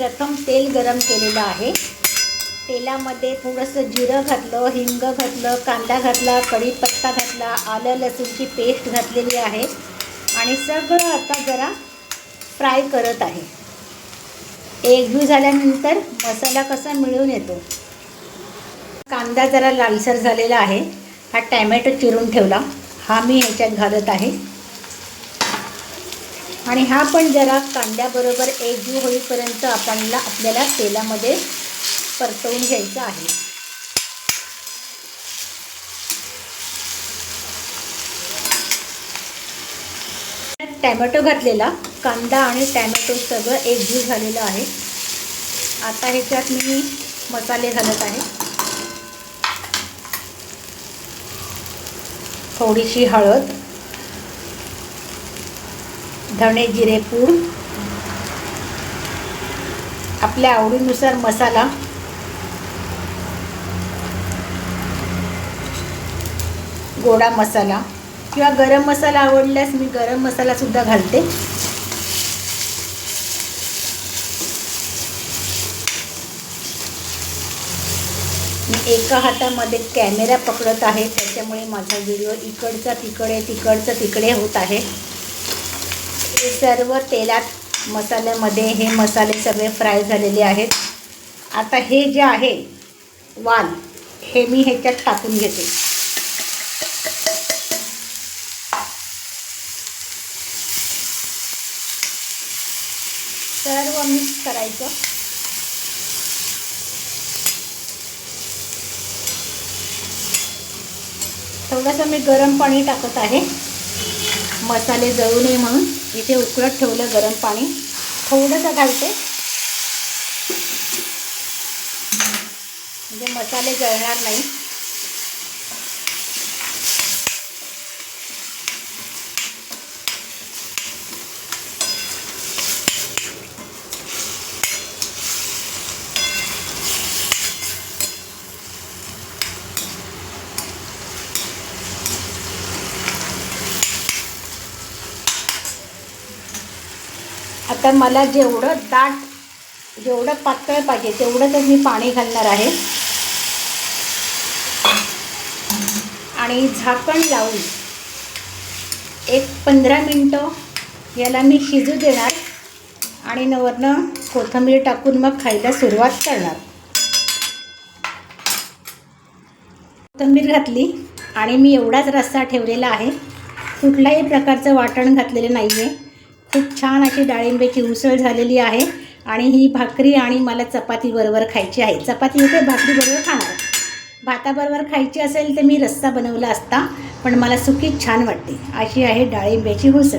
प्रथम तेल गरम केलेलं आहे. तेलामध्ये थोडंसं जिरं घातलं हिंग घातलं कांदा घातला कढीपत्ता घातला आलं लसूणची पेस्ट घातलेली आहे. आणि सगळं आता जरा फ्राय करत आहे. एकजू झाल्यानंतर मसाला कसा मिळून येतो? कांदा जरा लालसर झालेला आहे. हा टॅमॅटो चिरून ठेवला. हा मी ह्याच्यात घालत आहे. आणि हा पण जरा कांद्याबरोबर एकजीव होईपर्यंत आपण आपल्याला तेलामध्ये परतवून घ्यायचं आहे. टॅमॅटो घातलेला कांदा आणि टॅमॅटो सगळं एकजीव झालेलं आहे. आता ह्याच्यात मी मसाले घालत आहे. थोडीशी हळद. धणे जिरे पूड. आपल्या आवडीनुसार मसाला. गोडा मसाला. किंवा गरम मसाला आवडल्यास मी गरम मसालासुद्धा घालते. मी एका हातामध्ये कॅमेरा पकडत आहे त्याच्यामुळे माझा व्हिडिओ इकडचा तिकडे तिकडचं तिकडे होत आहे. सर्व तेलात मसाल्यामध्ये हे मसाले सगळे फ्राय झालेले आहेत. आता हे जे आहे वाल हे मी ह्याच्यात टाकून घेते. सर्व मिक्स करायचं. थोडंसं मी गरम पाणी टाकत आहे. मसाले जळू नये म्हणून. इथे उकळत ठेवलं गरम पाणी. थोडंसं घालते. म्हणजे मसाले जळणार नाही. आता मला जेवढं दाट जेवढं पातळ पाहिजे तेवढंच मी पाणी घालणार आहे. आणि झाकण लावून एक पंधरा मिनटं याला मी शिजू देणार आणि नवरनं कोथिंबीर टाकून मग खायला सुरुवात करणार. कोथिंबीर घातली आणि मी एवढाच रस्सा ठेवलेला आहे. कुठल्याही प्रकारचं वाटण घातलेलं नाही आहे खूप छान अशी डाळिंब्याची उसळ झालेली आहे. आणि ही भाकरी आणि मला चपातीबरोबर खायची आहे. चपाती इथे भाकरीबरोबर खाणार. भाताबरोबर खायची असेल तर मी रस्सा बनवला असता पण मला सुकीच छान वाटते. अशी आहे डाळिंब्याची उसळ.